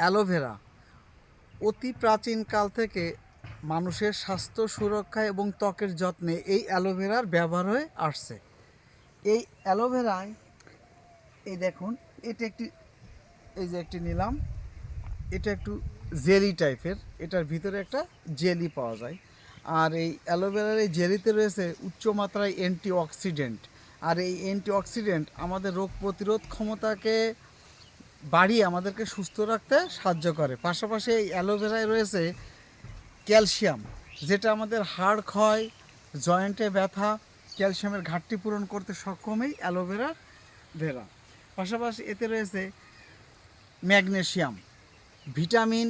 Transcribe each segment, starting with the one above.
Aloe vera অতি প্রাচীনকাল থেকে মানুষের স্বাস্থ্য সুরক্ষা এবং ত্বকের যত্নে এই অ্যালোভেরার ব্যবহার হয়ে আসছে। এই অ্যালোভেরায়, এই দেখুন, এটা একটি, এই যে একটি নিলাম, এটা একটু জেলি টাইপের, এটার ভিতরে একটা জেলি পাওয়া যায়। আর এই অ্যালোভেরার এই জেলিতে রয়েছে উচ্চমাত্রায় অ্যান্টি অক্সিডেন্ট আর এই অ্যান্টি অক্সিডেন্ট আমাদের রোগ প্রতিরোধ ক্ষমতাকে বাড়িয়ে আমাদেরকে সুস্থ রাখতে সাহায্য করে। পাশাপাশি এই অ্যালোভেরায় রয়েছে ক্যালসিয়াম, যেটা আমাদের হাড় ক্ষয়, জয়েন্টে ব্যথা, ক্যালসিয়ামের ঘাটতি পূরণ করতে সক্ষম এই অ্যালোভেরার ভেরা পাশাপাশি এতে রয়েছে magnesium vitamin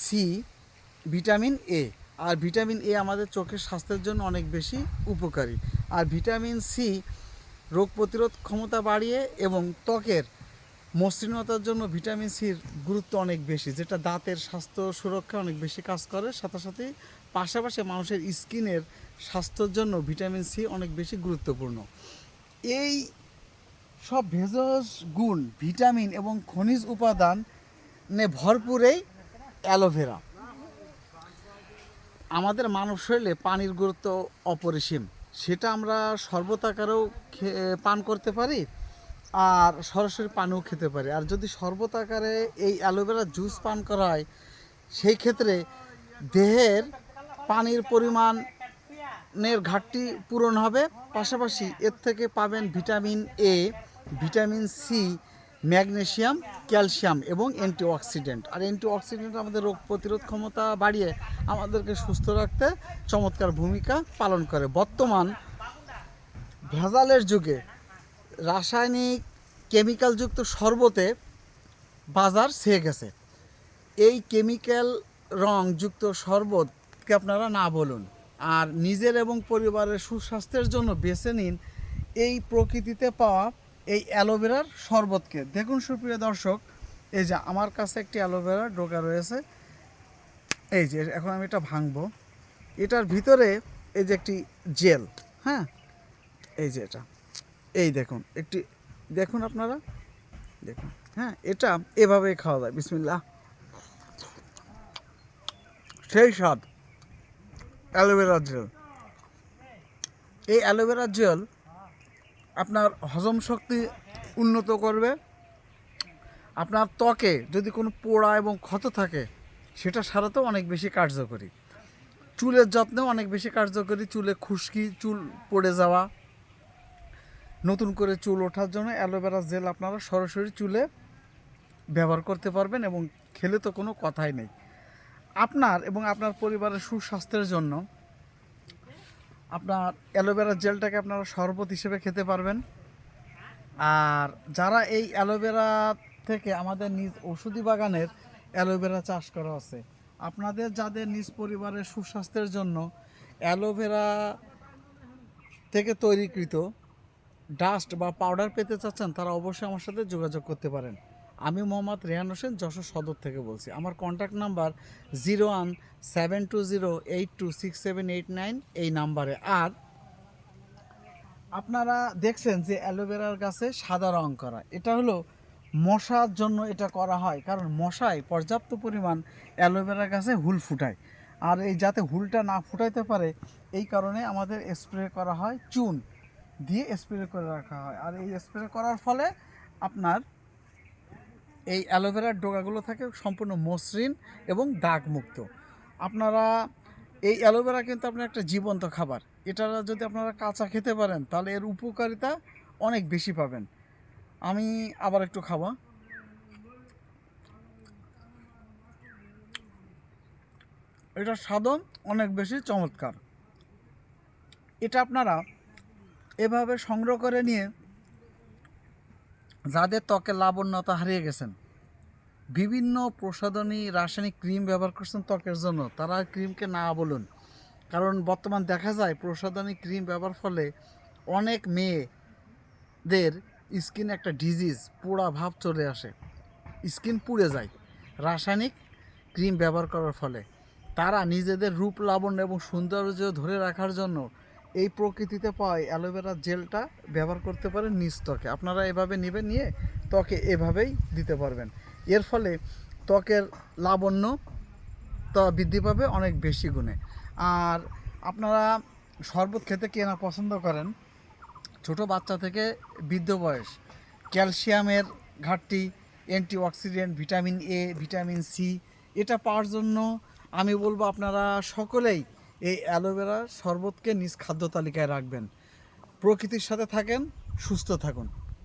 C, vitamin A. R vitamin A আমাদের চোখের স্বাস্থ্যের জন্য অনেক বেশি উপকারী। আর ভিটামিন সি রোগ প্রতিরোধ ক্ষমতা বাড়িয়ে এবং ত্বকের মসৃণতার জন্য ভিটামিন সির গুরুত্ব অনেক বেশি, যেটা দাঁতের স্বাস্থ্য সুরক্ষা অনেক বেশি কাজ করে। সাথে সাথে পাশাপাশি মানুষের স্কিনের স্বাস্থ্যের জন্য ভিটামিন সি অনেক বেশি গুরুত্বপূর্ণ। এই সব ভেষজ গুণ, ভিটামিন এবং খনিজ উপাদানে ভরপুর এই অ্যালোভেরা। আমাদের মানব শরীরে পানির গুরুত্ব অপরিসীম, সেটা আমরা খে- পান করতে পারি। আর সরাসরি পানিও খেতে পারে। আর যদি শরবত আকারে এই অ্যালোভেরা জুস পান করা হয়, সেই ক্ষেত্রে দেহের পানির পরিমাণের ঘাটতি পূরণ হবে। পাশাপাশি এর থেকে পাবেন vitamin A vitamin C magnesium calcium এবং অ্যান্টিঅক্সিডেন্ট। আর অ্যান্টিঅক্সিডেন্ট আমাদের রোগ প্রতিরোধ ক্ষমতা বাড়িয়ে আমাদেরকে সুস্থ রাখতে চমৎকার ভূমিকা পালন করে। বর্তমান ভেজালের যুগে রাসায়নিক কেমিক্যালযুক্ত শরবতে বাজার ছেয়ে গেছে। এই কেমিক্যাল রংযুক্ত শরবতকে আপনারা না বলুন, আর নিজের এবং পরিবারের সুস্বাস্থ্যের জন্য বেছে নিন এই প্রকৃতিতে পাওয়া এই অ্যালোভেরার শরবতকে। দেখুন সুপ্রিয় দর্শক, এই যে আমার কাছে একটি অ্যালোভেরা ডোকা রয়েছে। এই যে, এখন আমি এটা ভাঙবো। এটার ভিতরে এই যে একটি জেল হ্যাঁ? এই যে এটা। এই দেখুন, একটি, দেখুন আপনারা, দেখুন হ্যাঁ এটা এভাবে খাওয়া যায়, বিসমিল্লাহ। সেই স্বাদ, অ্যালোভেরা জেল। এই অ্যালোভেরা জেল আপনার হজম শক্তি উন্নত করবে। আপনার ত্বকে যদি কোনো পোড়া এবং ক্ষত থাকে, সেটা সারাতেও অনেক বেশি কার্যকরী। চুলের যত্নেও অনেক বেশি কার্যকরী, চুলে খুশকি, চুল পড়ে যাওয়া। নতুন করে চুল ওঠার জন্য অ্যালোভেরা জেল আপনারা সরাসরি চুলে ব্যবহার করতে পারবেন এবং খেলে তো কোনো কথাই নেই। আপনার এবং আপনার পরিবারের সুস্বাস্থ্যের জন্য আপনার অ্যালোভেরা জেলটাকে আপনারা শরবত হিসেবে খেতে পারবেন। আর যারা এই অ্যালোভেরা থেকে আমাদের নিজ ওষুধি বাগানের অ্যালোভেরা চাষ করা আছে, আপনাদের যাদের নিজ পরিবারের সুস্বাস্থ্যের জন্য অ্যালোভেরা থেকে তৈরিকৃত ডাস্ট বা পাউডার পেতে চাচ্ছেন, তারা অবশ্যই আমার সাথে যোগাযোগ করতে পারেন। আমি মোহাম্মদ রেহান হোসেন, যশোর সদর থেকে বলছি। আমার contact number zero one seven two zero eight two six seven eight nine এই নাম্বারে। আর আপনারা দেখছেন যে অ্যালোভেরার গাছে সাদা রং করা। এটা হলো মশার জন্য এটা করা হয়, কারণ মশায় পর্যাপ্ত পরিমাণ অ্যালোভেরা গাছে হুল ফুটায়। আর এই যাতে হুলটা না ফুটাইতে পারে, এই কারণে আমাদের স্প্রে করা হয় চুন। দিয়ে স্প্রে করে রাখা হয়। আর এই স্প্রে করার ফলে আপনার এই অ্যালোভেরার ডোকাগুলো থাকে সম্পূর্ণ মসৃণ এবং দাগমুক্ত। আপনারা এই অ্যালোভেরা কিন্তু আপনার একটা জীবন্ত খাবার। এটা যদি আপনারা কাঁচা খেতে পারেন, তাহলে এর উপকারিতা অনেক বেশি পাবেন। আমি আবার একটু খাব। এটার স্বাদও অনেক বেশি চমৎকার। এটা আপনারা এভাবে সংগ্রহ করে নিয়ে যাদের ত্বকে লাবণ্যতা হারিয়ে গেছেন, বিভিন্ন প্রসাধনী রাসায়নিক ক্রিম ব্যবহার করছেন ত্বকের জন্য, তারা ক্রিমকে না বলুন। কারণ বর্তমান দেখা যায় প্রসাধনী ক্রিম ব্যবহার ফলে অনেক মেয়েদের স্কিন একটা ডিজিজ পোড়া ভাব চলে আসে। স্কিন পুড়ে যায় রাসায়নিক ক্রিম ব্যবহার করার ফলে। তারা নিজেদের রূপ, লাবণ্য এবং সৌন্দর্য ধরে রাখার জন্য এই প্রকৃতিতে পাওয়া অ্যালোভেরা জেলটা ব্যবহার করতে পারেন নিজ ত্বকে। আপনারা এভাবে নেবেন, নিয়ে ত্বকে এভাবেই দিতে পারবেন। এর ফলে ত্বকের লাবণ্য তা বৃদ্ধি পাবে অনেক বেশি গুণে। আর আপনারা শরবত খেতে কে না পছন্দ করেন, ছোট বাচ্চা থেকে বৃদ্ধ বয়স, ক্যালসিয়ামের ঘাটতি, antioxidant, vitamin A, vitamin C, এটা পাওয়ার জন্য আমি বলব আপনারা সকলেই এই অ্যালোভেরা শরবতকে নিজ খাদ্য তালিকায় রাখবেন। প্রকৃতির সাথে থাকেন সুস্থ থাকুন।